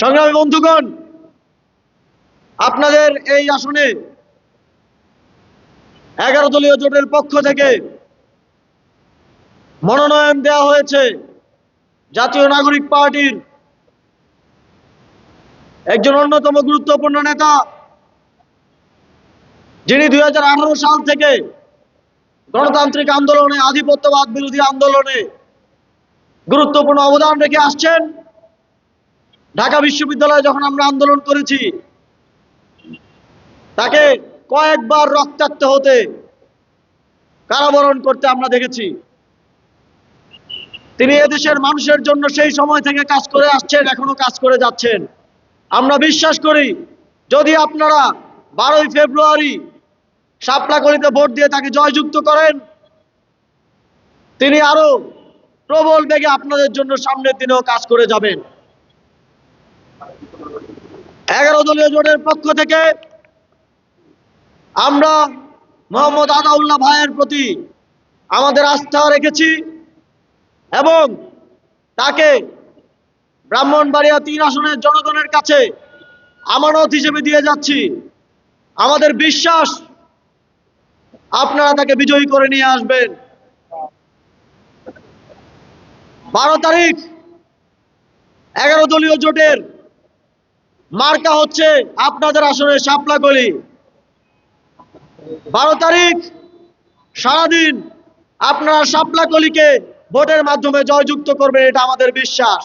সংগ্রামী বন্ধুগণ, আপনাদের এই আসনে এগারো দলীয় জোটের পক্ষ থেকে মনোনয়ন দেয়া হয়েছে জাতীয় নাগরিক পার্টির একজন অন্যতম গুরুত্বপূর্ণ নেতা, যিনি দুই হাজার আঠারো সাল থেকে গণতান্ত্রিক আন্দোলনে, আধিপত্যবাদ বিরোধী আন্দোলনে গুরুত্বপূর্ণ অবদান রেখে আসছেন। ঢাকা বিশ্ববিদ্যালয়ে যখন আমরা আন্দোলন করেছি, তাকে কয়েকবার রক্তাক্ত হতে, কারাবরণ করতে আমরা দেখেছি। তিনি এদেশের মানুষের জন্য সেই সময় থেকে কাজ করে আসছেন, এখনও কাজ করে যাচ্ছেন। আমরা বিশ্বাস করি, যদি আপনারা বারোই ফেব্রুয়ারি শাপলাকলিতে ভোট দিয়ে তাকে জয়যুক্ত করেন, তিনি আরও প্রবল বেগে আপনাদের জন্য সামনের দিনেও কাজ করে যাবেন। এগারো দলীয় জোটের পক্ষ থেকে আমরা মোহাম্মদ আদাউল্লাহ ভাইয়ের প্রতি আমাদের আস্থা রেখেছি এবং তাকে ব্রাহ্মণবাড়িয়া তিন আসনের জনগণের কাছে আমানত হিসেবে দিয়ে যাচ্ছি। আমাদের বিশ্বাস আপনারা তাকে বিজয়ী করে নিয়ে আসবেন। বারো তারিখ এগারো দলীয় জোটের মার্কা হচ্ছে আপনাদের আসলে আসনে শাপলাকলি বারো তারিখ সারাদিন আপনারা শাপলাকলিকে ভোটের মাধ্যমে জয়যুক্ত করবেন, এটা আমাদের বিশ্বাস।